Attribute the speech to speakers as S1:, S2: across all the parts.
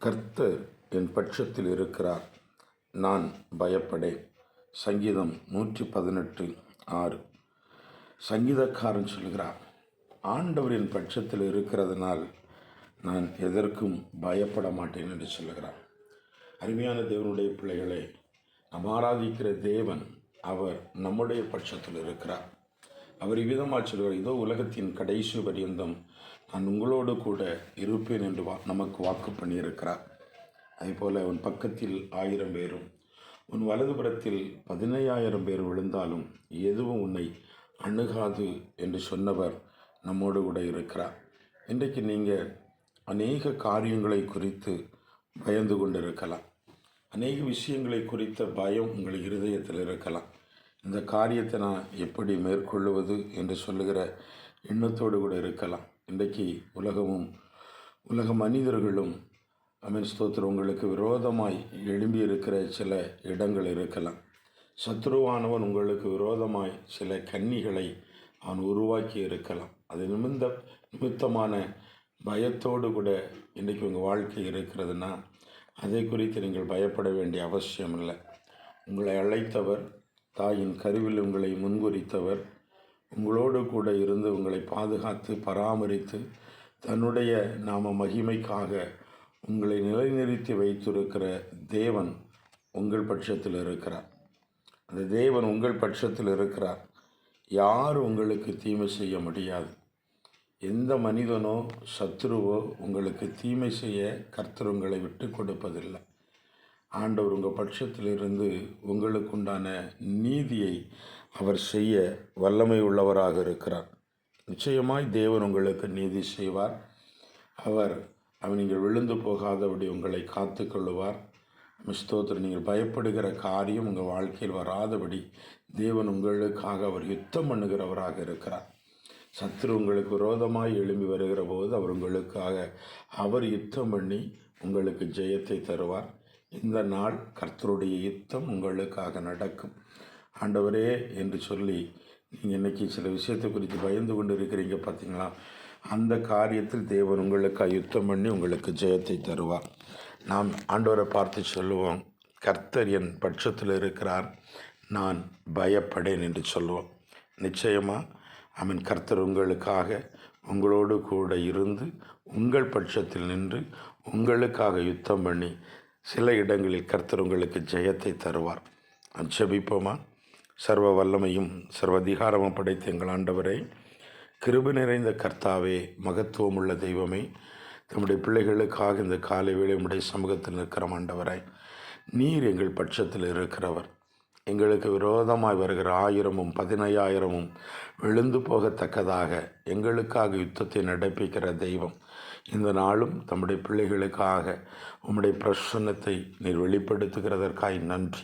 S1: கர்த்தர் என் பட்சத்தில் இருக்கிறார். நான் பயப்படேன் சங்கீதம் நூற்றி பதினெட்டு ஆறு. சங்கீதக்காரன் சொல்கிறார் ஆண்டவர் என் பட்சத்தில் இருக்கிறதுனால் நான் எதற்கும் பயப்பட மாட்டேன் என்று சொல்லுகிறார். அருமையான தேவனுடைய பிள்ளைகளே நாம் ஆராதிக்கிற தேவன் அவர் நம்முடைய பட்சத்தில் இருக்கிறார். அவர் இவ்விதமாக சொல்கிறார் இதோ உலகத்தின் கடைசி பரியந்தம் நான் உங்களோடு கூட இருப்பேன் என்று வா நமக்கு வாக்கு பண்ணியிருக்கிறார். அதேபோல் உன் பக்கத்தில் ஆயிரம் பேரும் உன் வலதுபுறத்தில் பதினையாயிரம் பேர் விழுந்தாலும் எதுவும் உன்னை அணுகாது என்று சொன்னவர் நம்மோடு கூட இருக்கிறார். இன்றைக்கு நீங்கள் அநேக காரியங்களை குறித்து பயந்து கொண்டிருக்கலாம். அநேக விஷயங்களை குறித்த பயம் உங்கள் இருதயத்தில் இருக்கலாம். இந்த காரியத்தை நான் எப்படி மேற்கொள்ளுவது என்று சொல்லுகிற எண்ணத்தோடு கூட இருக்கலாம். இன்றைக்கு உலகமும் உலக மனிதர்களும் அமீன் ஸ்தோத்திரம். உங்களுக்கு விரோதமாய் எழும்பி இருக்கிற சில இடங்கள் இருக்கலாம். சத்ருவானவன் உங்களுக்கு விரோதமாய் சில கன்னிகளை அவன் உருவாக்கி இருக்கலாம். அது நிமிந்த நிமித்தமான பயத்தோடு கூட இன்றைக்கி உங்கள் வாழ்க்கை இருக்கிறதுனா அதை குறித்து நீங்கள் பயப்பட வேண்டிய அவசியம் இல்லை உங்களை அழைத்தவர் தாயின் கருவில் உங்களை முன்குறித்தவர் உங்களோடு கூட இருந்து உங்களை பாதுகாத்து பராமரித்து தன்னுடைய நாம மகிமைக்காக உங்களை நிலைநிறுத்தி வைத்திருக்கிற தேவன் உங்கள் பட்சத்தில் இருக்கிறார். அந்த தேவன் உங்கள் பட்சத்தில் இருக்கிறார். யார் உங்களுக்கு தீமை செய்ய முடியாது. எந்த மனிதனோ சத்ருவோ உங்களுக்கு தீமை செய்ய கர்த்தர் உங்களை விட்டு கொடுப்பதில்லை. ஆண்டவர் உங்கள் பட்சத்திலிருந்து உங்களுக்குண்டான நீதியை அவர் செய்ய வல்லமை உள்ளவராக இருக்கிறார். நிச்சயமாய் தேவன் உங்களுக்கு நீதி செய்வார். அவர் அவர் நீங்கள் விழுந்து போகாதபடி உங்களை காத்து கொள்ளுவார் மிஸ்தோத்திரம் நீங்கள் பயப்படுகிற காரியம் உங்கள் வாழ்க்கையில் வராதபடி தேவன் உங்களுக்காக அவர் யுத்தம் பண்ணுகிறவராக இருக்கிறார். சத்ரு உங்களுக்கு விரோதமாய் எழும்பி வருகிற போது அவர் உங்களுக்காக அவர் யுத்தம் பண்ணி உங்களுக்கு ஜெயத்தை தருவார். இந்த நாள் கர்த்தருடைய யுத்தம் உங்களுக்காக நடக்கும். ஆண்டவரே என்று சொல்லி நீங்கள் இன்றைக்கி சில விஷயத்தை குறித்து பயந்து கொண்டு இருக்கிறீங்க பார்த்தீங்களா அந்த காரியத்தில் தேவன் உங்களுக்கு யுத்தம் பண்ணி உங்களுக்கு ஜெயத்தை தருவார். நாம் ஆண்டவரை பார்த்து சொல்லுவோம் கர்த்தர் என் பட்சத்தில் இருக்கிறார் நான் பயப்படேன் என்று சொல்லுவோம். நிச்சயமாக அவன் கர்த்தர் உங்களுக்காக உங்களோடு கூட இருந்து உங்கள் பட்சத்தில் நின்று உங்களுக்காக யுத்தம் பண்ணி சில இடங்களில் கர்த்தர் உங்களுக்கு ஜெயத்தை தருவார். ஜெபிப்போமா சர்வ வல்லமையும் சர்வதிகாரமும் படைத்த எங்கள் ஆண்டவரை கிருபு நிறைந்த கர்த்தாவே மகத்துவமுள்ள தெய்வமே தம்முடைய பிள்ளைகளுக்காக இந்த காலை வேளை உடைய சமூகத்தில் இருக்கிற ஆண்டவரை நீர் எங்கள் பட்சத்தில் இருக்கிறவர். எங்களுக்கு விரோதமாய் வருகிற ஆயிரமும் பதினையாயிரமும் விழுந்து போகத்தக்கதாக எங்களுக்காக யுத்தத்தை நடப்பிக்கிற தெய்வம். இந்த நாளும் தம்முடைய பிள்ளைகளுக்காக உம்முடைய பிரசன்னத்தை நீர் வெளிப்படுத்துகிறதற்காய் நன்றி.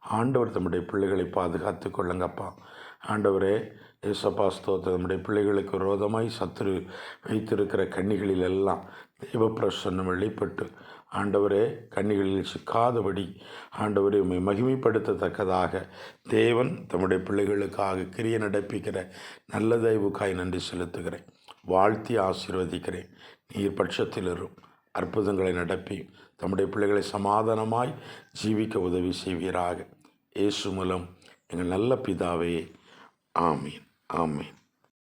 S1: ஆண்டவர் தம்முடைய பிள்ளைகளை பாதுகாத்து கொள்ளுங்கப்பா. ஆண்டவரே ஏசப்பா ஸ்தோத்திரம். நம்முடைய பிள்ளைகளுக்கு விரோதமாய் சத்துரு வைத்திருக்கிற கன்னிகளில் எல்லாம் தெய்வ பிரசன்னம் வெளிப்பட்டு ஆண்டவரே கன்னிகளில் சிக்காதபடி ஆண்டவரை உண்மை மகிமைப்படுத்தத்தக்கதாக தேவன் தம்முடைய பிள்ளைகளுக்காக கிரிய நடப்பிக்கிற நல்ல தெய்வுக்காய் நன்றி செலுத்துகிறேன். வாழ்த்தி ஆசீர்வதிக்கிறேன். நீர் பட்சத்தில் அற்புதங்களை நடப்பி. தம்முடைய பிள்ளைகளை சமாதானமாய் ஜீவிக்க உதவி செய்வீராக. இயேசு மூலம் எங்கள் நல்ல பிதாவே. ஆமீன். ஆமீன்.